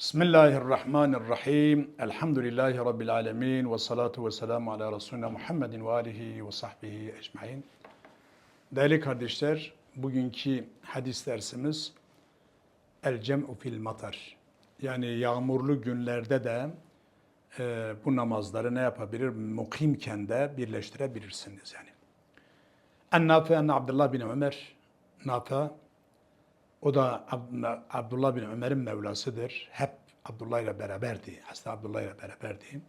Bismillahirrahmanirrahim. Elhamdülillahi Rabbil alemin. Ve salatu ve selamu ala Resulüne Muhammedin ve alihi ve sahbihi ecmain. Değerli kardeşler, bugünkü hadis dersimiz El cem'u fil matar. Yani yağmurlu günlerde de e, bu namazları ne yapabilir? Mukimken de birleştirebilirsiniz yani. En Nafi en Abdullah bin Ömer. Nafi o da Ab- Abdullah bin Ömer'in Mevlasıdır. Hep Abdullah ile beraberdi. Hasta Abdullah ile beraberdi.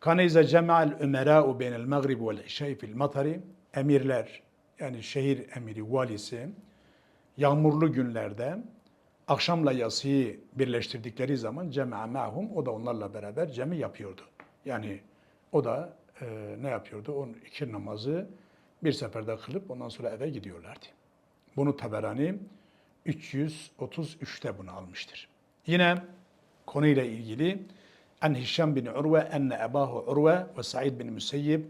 Kane ize cema'al ümerâ'u beynel mağrib vel işâ'i fil matari. Emirler, yani şehir emiri, valisi, yağmurlu günlerde akşamla yasıyı birleştirdikleri zaman cema'a ma'hum, o da onlarla beraber cemi yapıyordu. Yani o da e, ne yapıyordu? O iki namazı bir seferde kılıp ondan sonra eve gidiyorlardı. Bunu Taberani 333'te bunu almıştır. Yine konuyla ilgili En Hişam bin Urve enne ebahu Urve ve Sa'id bin Müseyyib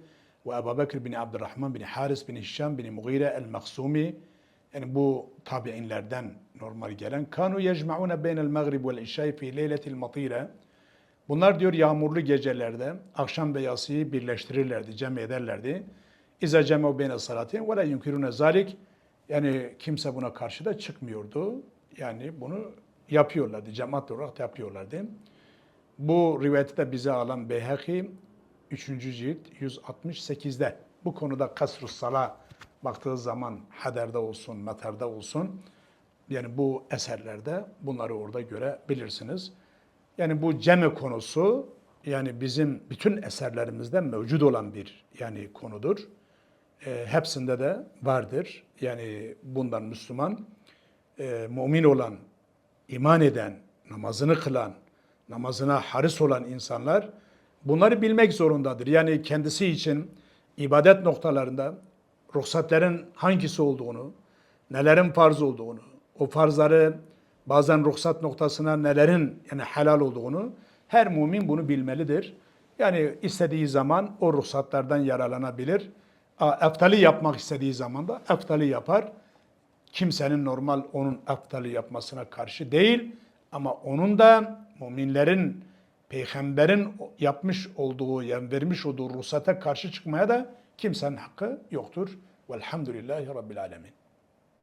ve Ebu Bekir bin Abdurrahman bin Haris bin Hişam bin Mughire el-Maksumi yani bu tabi'inlerden normal gelen kanu yecma'une beynel mağrib vel işay fi leyletil matire Bunlar diyor yağmurlu gecelerde akşam ve yatsıyı birleştirirlerdi, cem ederlerdi. İza cem'u beyne salatin ve la yunkirune zalik. Yani kimse buna karşı da çıkmıyordu. Yani bunu yapıyorlardı, cemaat olarak yapıyorlardı. Bu rivayeti de bize alan Beyhaki 3. cilt 168'de. Bu konuda kasrus sala baktığı zaman Hader'de olsun, Matar'da olsun yani bu eserlerde bunları orada görebilirsiniz. Yani bu ceme konusu yani bizim bütün eserlerimizde mevcut olan bir yani konudur. E, hepsinde de vardır. Yani bundan Müslüman, e, mümin olan, iman eden, namazını kılan, namazına haris olan insanlar bunları bilmek zorundadır. Yani kendisi için ibadet noktalarında ruhsatların hangisi olduğunu, nelerin farz olduğunu, o farzları bazen ruhsat noktasına nelerin yani helal olduğunu her mümin bunu bilmelidir. Yani istediği zaman o ruhsatlardan yararlanabilir. Eftali yapmak istediği zaman da eftali yapar. Kimsenin normal onun eftali yapmasına karşı değil ama onun da müminlerin peygamberin yapmış olduğu, yani vermiş olduğu ruhsata karşı çıkmaya da kimsenin hakkı yoktur. Velhamdülillahi Rabbil Alemin.